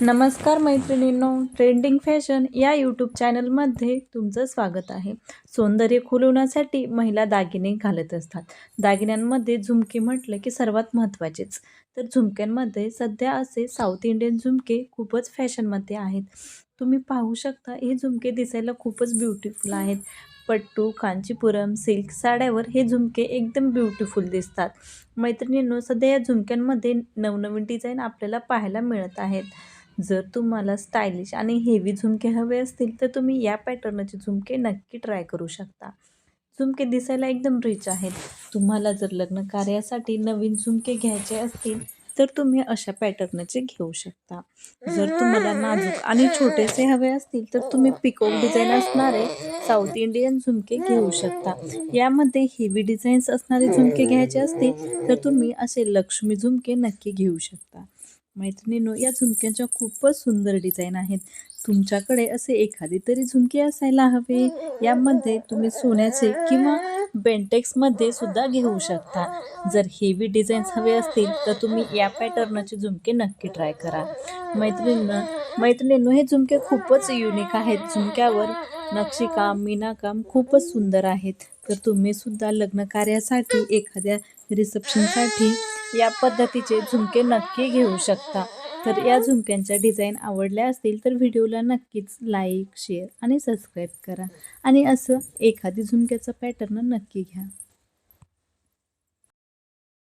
नमस्कार मैत्रिणींनो trending fashion या यूट्यूब चॅनलमध्ये तुमचं स्वागत आहे. सौंदर्य खुलवण्यासाठी महिला दागिने घालत असतात. दागिन्यांमध्ये झुमके म्हटलं की सर्वात महत्त्वाचेच. तर झुमक्यांमध्ये सध्या असे साऊथ इंडियन झुमके खूपच फॅशनमध्ये आहेत. तुम्ही पाहू शकता हे झुमके दिसायला खूपच ब्युटिफुल आहेत. पट्टू कांचीपुरम सिल्क साड्यावर हे झुमके एकदम ब्युटिफुल दिसतात. मैत्रिणींनो सध्या या झुमक्यांमध्ये नवनवीन डिझाईन आपल्याला पाहायला मिळत आहेत. जर तुम्हाला स्टायलिश आणि हेवी झुमके हवे असतील तर तुम्ही या पॅटर्नचे झुमके नक्की ट्राय करू शकता. झुमके दिसायला एकदम रिच आहेत. तुम्हाला जर लग्न कार्यासाठी नवीन झुमके घ्यायचे असतील तर तुम्ही अशा पॅटर्नचे घेऊ शकता. जर तुम्हाला नाजूक आणि छोटेसे हवे असतील तर तुम्ही पिकोक डिझाईन असणारे साऊथ इंडियन झुमके घेऊ शकता. यामध्ये हेवी डिझाईन्स असणारे झुमके घ्यायचे असतील तर तुम्ही असे लक्ष्मी झुमके नक्की घेऊ शकता. मैत्रिणींनो या झुमक्यांच्या खूपच सुंदर डिझाईन आहेत. तुमच्याकडे असे एखादी तरी झुमके असायला हवे यामध्ये तुम्ही सोन्याचे किंवा बेंटेक्समध्ये सुद्धा घेऊ शकता. जर हेवी डिझाईन्स हवे असतील तर तुम्ही या पॅटर्नचे झुमके नक्की ट्राय करा. मैत्रिणींना मैत्रिणींनो हे झुमके खूपच युनिक आहेत. झुमक्यावर नक्षीकाम मीनाकाम खूपच सुंदर आहेत. तर तुम्ही सुद्धा लग्न कार्यासाठी एखाद्या रिसेप्शनसाठी या पद्धतीचे झुमके नक्की घेऊ शकता. तर या झुमक्यांच्या डिझाईन आवडल्या असतील तर व्हिडिओला नक्कीच लाईक शेअर आणि सबस्क्राईब करा. आणि असं एखादी झुमक्याचा पॅटर्न नक्की घ्या.